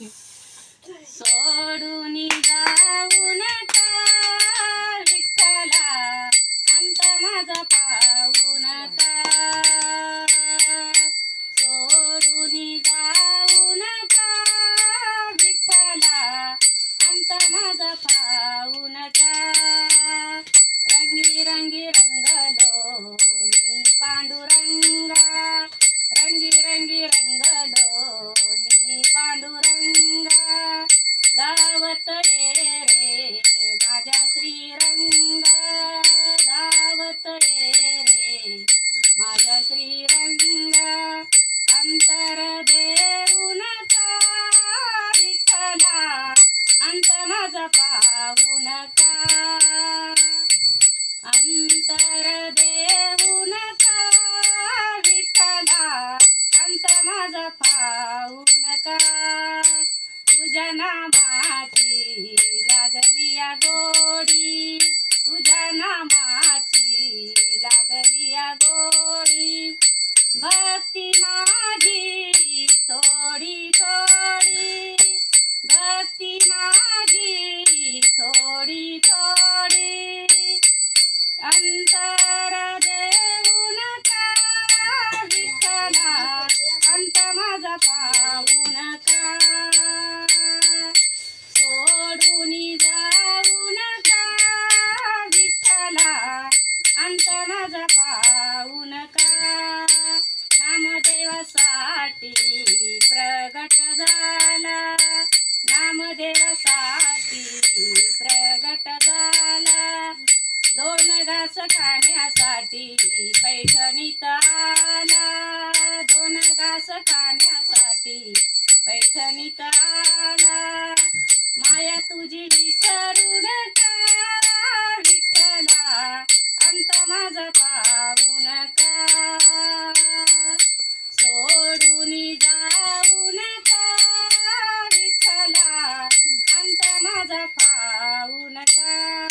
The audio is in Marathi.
सोडून जाऊन विठ्ठला. अंत माझा पाहून सोडून जाऊन विठ्ठला. अंत माझा पाहून रंगी रंगी रंगी श्रीरंग दावत ये रे. माझा श्रीरंग अंतर देऊ नका विठ्ठला अंत माझा पाहून नका अंतर देऊन नका विठ्ठला अंत माझा पाहून नका तुझ्या नामाची भक्ती माझी थोडी थोडी. भक्ती माझी थोडी थोडी. अंतर देऊन नका विठ्ठला अंत माझा पाहून नका सोडून जाऊन विठ्ठला अंत माझा पाहून का? नामदेवासाठी प्रगट झाला. नामदेवासाठी प्रगट झाला. दोन घास खाण्यासाठी पैठणीत आला. दोन घास खाण्यासाठी पैठणीत आला. माया तुझी विसरू नका una casa.